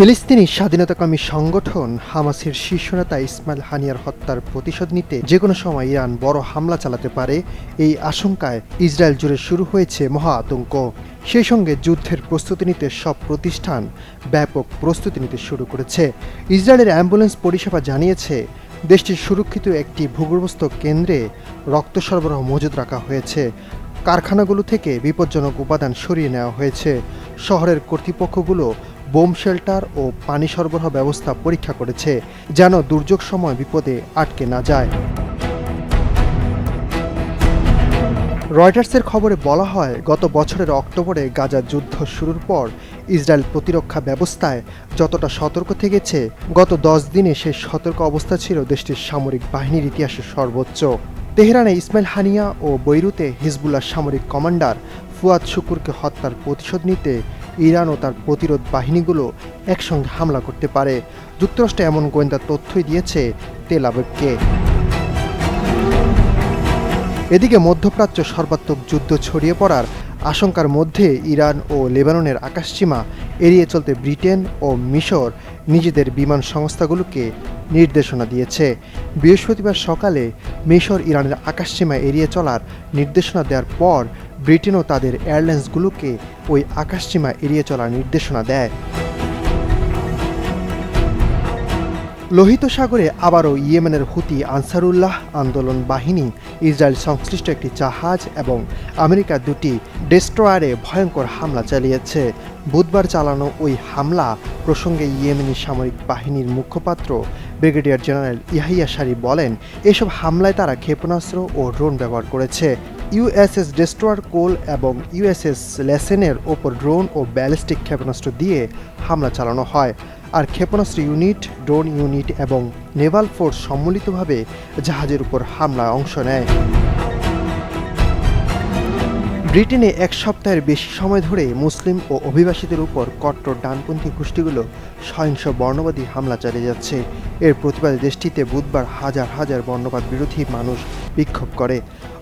ফিলিস্তিনি স্বাধীনতাকামী সংগঠন হামাসের শীর্ষ নেতা ইসমাইল হানিয়ার হত্যার প্রতিশোধ নিতে যে কোনো সময় ইরান বড় হামলা চালাতে পারে, এই আশঙ্কায় ইসরায়েল জুড়ে শুরু হয়েছে মহা আতঙ্ক। সেই সঙ্গে যুদ্ধের প্রস্তুতি নিতে সব প্রতিষ্ঠান ব্যাপক প্রস্তুতি নিতে শুরু করেছে। ইসরায়েলের অ্যাম্বুলেন্স পরিষেবা জানিয়েছে, দেশটির সুরক্ষিত একটি ভূগর্ভস্থ কেন্দ্রে রক্ত সরবরাহ মজুদ রাখা হয়েছে। কারখানাগুলো থেকে বিপজ্জনক উপাদান সরিয়ে নেওয়া হয়েছে। শহরের কর্তৃপক্ষগুলো বোম শেল্টার ও পানি সরবরাহ ব্যবস্থা পরীক্ষা করেছে, যেন দুর্যোগ সময় বিপদে আটকে না যায়। রয়টার্সের খবরে বলা হয়, গত বছরের অক্টোবরে গাজা যুদ্ধ শুরুর পর ইসরায়েল প্রতিরক্ষা ব্যবস্থায় যতটা সতর্ক থেকেছে, গত দশ দিনে সেই সতর্ক অবস্থা ছিল দেশটির সামরিক বাহিনীর ইতিহাসে সর্বোচ্চ। তেহরানে ইসমাইল হানিয়া ও বৈরুতে হিজবুল্লাহ সামরিক কমান্ডার ফুয়াদ শুকুরকে হত্যার প্রতিশোধ নিতে ইরান ও তার প্রতিরোধ বাহিনীগুলো একসঙ্গে হামলা করতে পারে। যুক্তরাষ্ট্র এমন গোয়েন্দা তথ্যই দিয়েছে তেল আবেবকে। এদিকে মধ্যপ্রাচ্য সর্বাত্মক যুদ্ধ ছড়িয়ে পড়ার আশঙ্কার মধ্যে ইরান ও লেবাননের আকাশসীমা এড়িয়ে চলতে ব্রিটেন ও মিশর নিজেদের বিমান সংস্থাগুলোকে নির্দেশনা দিয়েছে। বৃহস্পতিবার সকালে মিশর ইরানের আকাশসীমা এড়িয়ে চলার নির্দেশনা দেওয়ার পর ব্রিটেনও তাদের এয়ারলাইন্সগুলোকে ওই আকাশসীমা এড়িয়ে চলার নির্দেশনা দেয়। লোহিত সাগরে আবারও ইয়েমেনের হুতি আনসারুল্লাহ আন্দোলন বাহিনী ইসরায়েল সংশ্লিষ্ট একটি জাহাজ এবং আমেরিকার দুটি ডেস্ট্রয়ারে ভয়ঙ্কর হামলা চালিয়েছে। বুধবার চালানো ওই হামলা প্রসঙ্গে ইয়েমেনি সামরিক বাহিনীর মুখপাত্র ব্রিগেডিয়ার জেনারেল ইয়াহিয়া সারি বলেন, এসব হামলায় তারা ক্ষেপণাস্ত্র ও ড্রোন ব্যবহার করেছে। ইউএসএস ডেস্ট্রয়ার কোল এবং ইউএসএস লেসেনের ওপর ড্রোন ও ব্যালিস্টিক ক্ষেপণাস্ত্র দিয়ে হামলা চালানো হয়। আর ক্ষেপণাস্ত্র ইউনিট, ড্রোন ইউনিট এবং নেভাল ফোর্স সম্মিলিতভাবে জাহাজের উপর হামলায় অংশ নেয়। ব্রিটেনে এক সপ্তাহের বেশি সময় ধরে মুসলিম ও অভিবাসীদের উপর কট্টর ডানপন্থী গোষ্ঠীগুলো সহিংস বর্ণবাদী হামলা চালিয়ে যাচ্ছে। এর প্রতিবাদে দেশটিতে বুধবার হাজার হাজার বর্ণবাদ বিরোধী মানুষ বিক্ষোভ করে।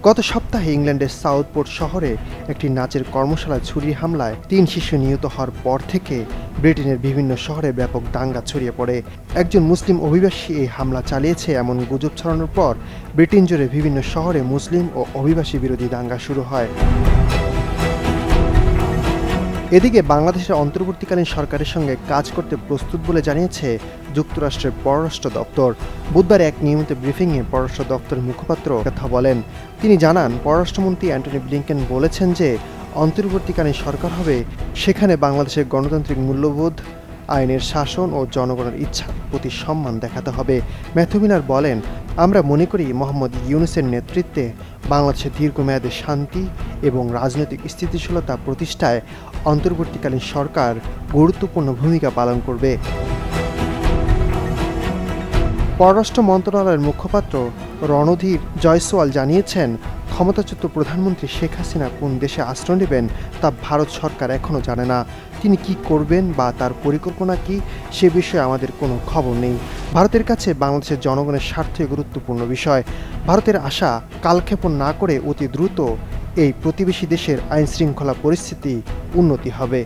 গত সপ্তাহে ইংল্যান্ডের সাউথপোর্ট শহরে একটি নাচের কর্মশালায় ছুরি হামলায় তিন শিশু নিহত হওয়ার পর থেকে ব্রিটেনের বিভিন্ন শহরে ব্যাপক দাঙ্গা ছড়িয়ে পড়ে। একজন মুসলিম অভিবাসী এই হামলা চালিয়েছে এমন গুজব ছড়ানোর পর ব্রিটেন জুড়ে বিভিন্ন শহরে মুসলিম ও অভিবাসী বিরোধী দাঙ্গা শুরু হয়। এদিকে বাংলাদেশের অন্তর্বর্তীকালীন সরকারের সঙ্গে কাজ করতে প্রস্তুত বলে জানিয়েছে যুক্তরাষ্ট্রের পররাষ্ট্র দপ্তর। বুধবার এক নিয়মিত ব্রিফিংয়ে পররাষ্ট্র দপ্তরের মুখপাত্র কথা বলেন। তিনি জানান, পররাষ্ট্রমন্ত্রী অ্যান্টনি ব্লিংকেন বলেছেন যে, অন্তর্বর্তীকালীন সরকার হবে সেখানে বাংলাদেশের গণতান্ত্রিক মূল্যবোধ, আইনের শাসন ও জনগণের ইচ্ছার প্রতি সম্মান দেখাতে হবে। ম্যাথুমিনার বলেন, আমরা মনে করি মোহাম্মদ ইউনুসের নেতৃত্বে বাংলাদেশের দীর্ঘমেয়াদে শান্তি এবং রাজনৈতিক স্থিতিশীলতা প্রতিষ্ঠায় অন্তর্বর্তীকালীন সরকার গুরুত্বপূর্ণ ভূমিকা পালন করবে। পররাষ্ট্র মন্ত্রণালয়ের মুখপাত্র রণধীর জয়সওয়াল জানিয়েছেন ক্ষমতাচ্যুত প্রধানমন্ত্রী শেখ হাসিনা কোন দেশে আশ্রয় নেবেন তা ভারত সরকার এখনও জানে না। তিনি কি করবেন বা তার পরিকল্পনা কি, সে বিষয়ে আমাদের কোনো খবর নেই। ভারতের কাছে বাংলাদেশের জনগণের স্বার্থই গুরুত্বপূর্ণ বিষয়। ভারতের আশা কালক্ষেপণ না করে অতি দ্রুত এই প্রতিবেশী দেশের আইন শৃঙ্খলা পরিস্থিতি উন্নতি হবে।